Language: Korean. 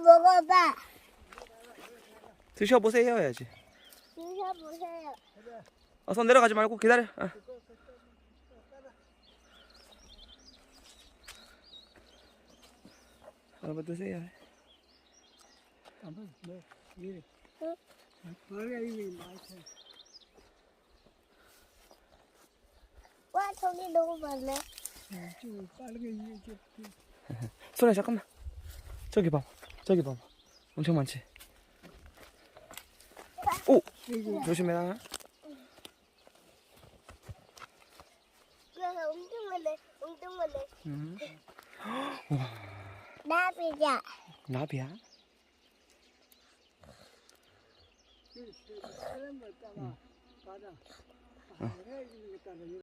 먹어봐. 드셔보세요 해야지. 드셔보세요. 어서 내려가지 말고 기다려. 어. 한번 드세요. 한번 뭐 이래. 이미. 와, 저기 너무 많네. 좀 빠르게 잠깐만. 저기 봐봐. 저기 봐봐. 엄청 많지. 오 조심해라. 그래서 엄청 많네. 엄청 많네. 음. 나비자. 나비야. 사람을 따라